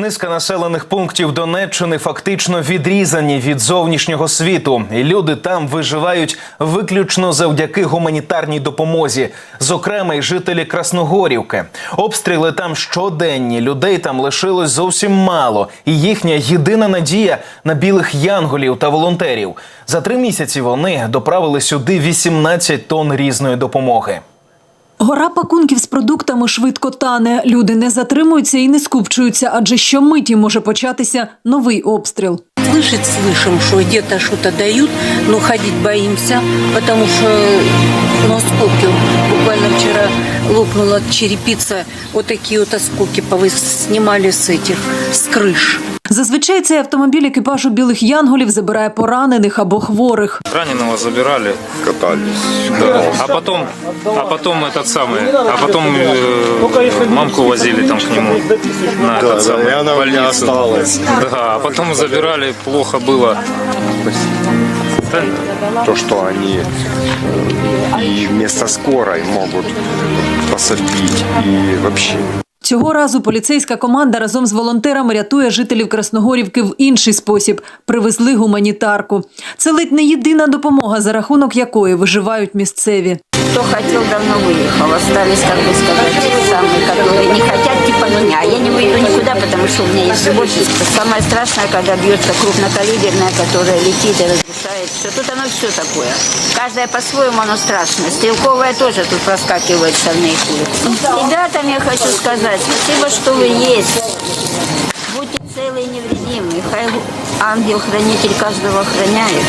Низка населених пунктів Донеччини фактично відрізані від зовнішнього світу, і люди там виживають виключно завдяки гуманітарній допомозі. Зокрема, й жителі Красногорівки. Обстріли там щоденні. Людей там лишилось зовсім мало, і їхня єдина надія на білих янголів та волонтерів. За три місяці вони доправили сюди 18 тонн різної допомоги. Гора пакунків з продуктами швидко тане. Люди не затримуються і не скупчуються, адже щомиті може початися новий обстріл. Слышать слышим, что где-то что-то дают, но ходить боимся, потому что ну, осколки. Буквально вчера лопнула черепица, вот такие вот осколки повы- снимали с этих, с крыш. Зазвичай цей автомобіль екіпажу білих янголів забирає поранених або хворих. Раненого забирали, катались. да. а потом, а потом этот самый, а потом э, мамку возили там к нему на Да, этот да, самый, и она у меня больницу. осталась. Да, а потом забирали, плохо было. Да, То, что они э, и вместо скорой могут посадить. И вообще Цього разу поліцейська команда разом з волонтерами рятує жителів Красногорівки в інший спосіб. Привезли гуманітарку. Це ледь не єдина допомога, за рахунок якої виживають місцеві. Кто хотел, давно выехал. Остались, как бы сказать, те самые, которые не хотят, типа меня. Я не выйду никуда, потому что у меня есть животное. Самое страшное, когда бьется крупнокалиберное, которое летит и разрушает. Все тут оно все такое. Каждое по-своему оно страшное. Стрелковое тоже тут проскакивает шальные пули. Ребятам я хочу сказать, спасибо, что вы есть. Будьте целы и невредимы. Хай ангел-хранитель каждого охраняет.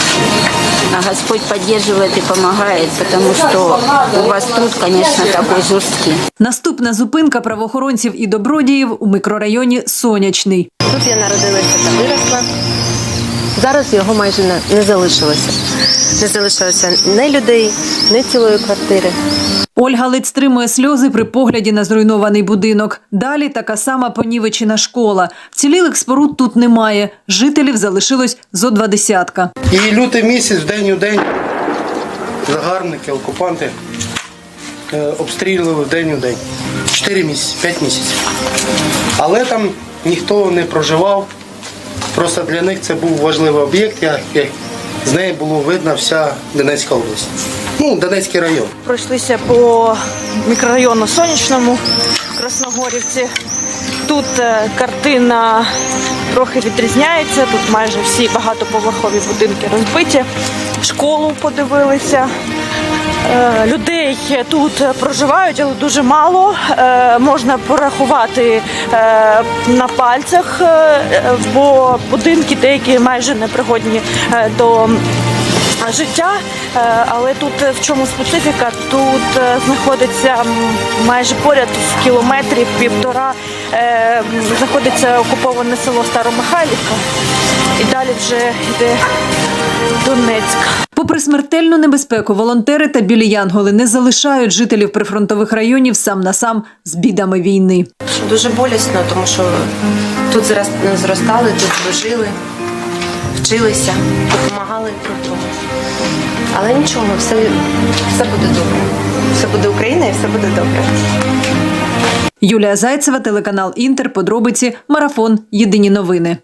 А Господь поддерживает и помогает, потому что у вас труд, конечно, такой жесткий. Наступна зупинка правоохоронців і добродіїв у мікрорайоні Сонячний. Тут я народилася та виросла. Зараз його майже не, не залишилося. Не залишилося ні людей, ні цілої квартири. Ольга ледь стримує сльози при погляді на зруйнований будинок. Далі така сама понівечена школа. Вцілілих споруд тут немає. Жителів залишилось зо два десятка. І лютий місяць, день у день, загарбники, окупанти е, обстрілювали день у день. Чотири місяці, п'ять місяців. Але там ніхто не проживав. Просто для них це був важливий об'єкт, як, як з неї було видно вся Донецька область. Ну, Донецький район. пройшлися по мікрорайону Сонячному в Красногорівці. Тут е, картина трохи відрізняється. Тут майже всі багатоповерхові будинки розбиті. Школу подивилися. Е, Людей тут проживають, але дуже мало. Е, Можна порахувати е, на пальцях, бо будинки деякі майже непригодні е, до життя. Але тут в чому специфіка? Тут знаходиться майже поряд в кілометрі півтора знаходиться окуповане село Старомихайлівка. І далі вже йде Донецьк. Попри смертельну небезпеку, волонтери та білі янголи не залишають жителів прифронтових районів сам на сам з бідами війни. Дуже болісно, тому що тут зрос- зростали, тут жили, вчилися, допомагали друг. Але нічого, все, все буде добре. Все буде Україна і все буде добре. Юлія Зайцева, телеканал Інтер. Подробиці. Марафон. Єдині новини.